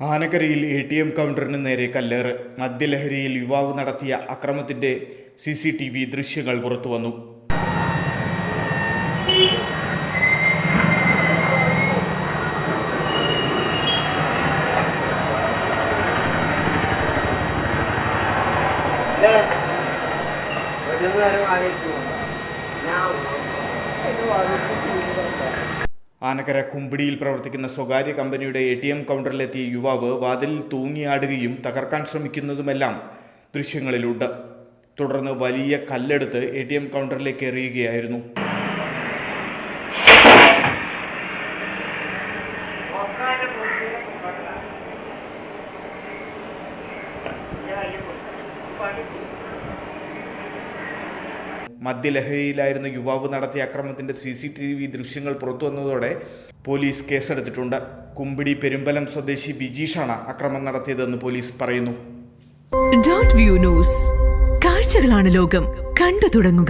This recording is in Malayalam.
ആനക്കരയിൽ എ ടി എം കൗണ്ടറിന് നേരെ കല്ലേറ് മദ്യലഹരിയിൽ യുവാവ് നടത്തിയ അക്രമത്തിന്റെ സി സി ടി വി ദൃശ്യങ്ങൾ പുറത്തുവന്നു ഞാൻ ആനക്കര കുമ്പിടിയിൽ പ്രവർത്തിക്കുന്ന സ്വകാര്യ കമ്പനിയുടെ എ ടി എം കൗണ്ടറിലെത്തിയ യുവാവ് വാതിലിൽ തൂങ്ങിയാടുകയും തകർക്കാൻ ശ്രമിക്കുന്നതുമെല്ലാം ദൃശ്യങ്ങളിലുണ്ട്. തുടർന്ന് വലിയ കല്ലെടുത്ത് എ ടി എം കൗണ്ടറിലേക്ക് എറിയുകയായിരുന്നു. മദ്യലഹരിയിലായിരുന്ന യുവാവ് നടത്തിയ അക്രമത്തിന്റെ സി സി ടി വി ദൃശ്യങ്ങൾ പുറത്തുവന്നതോടെ പോലീസ് കേസെടുത്തിട്ടുണ്ട്. കുമ്പിടി പെരുമ്പലം സ്വദേശി ബിജീഷാണ് അക്രമം നടത്തിയതെന്ന് പോലീസ് പറയുന്നു. ലോകം. കണ്ടു തുടങ്ങുക.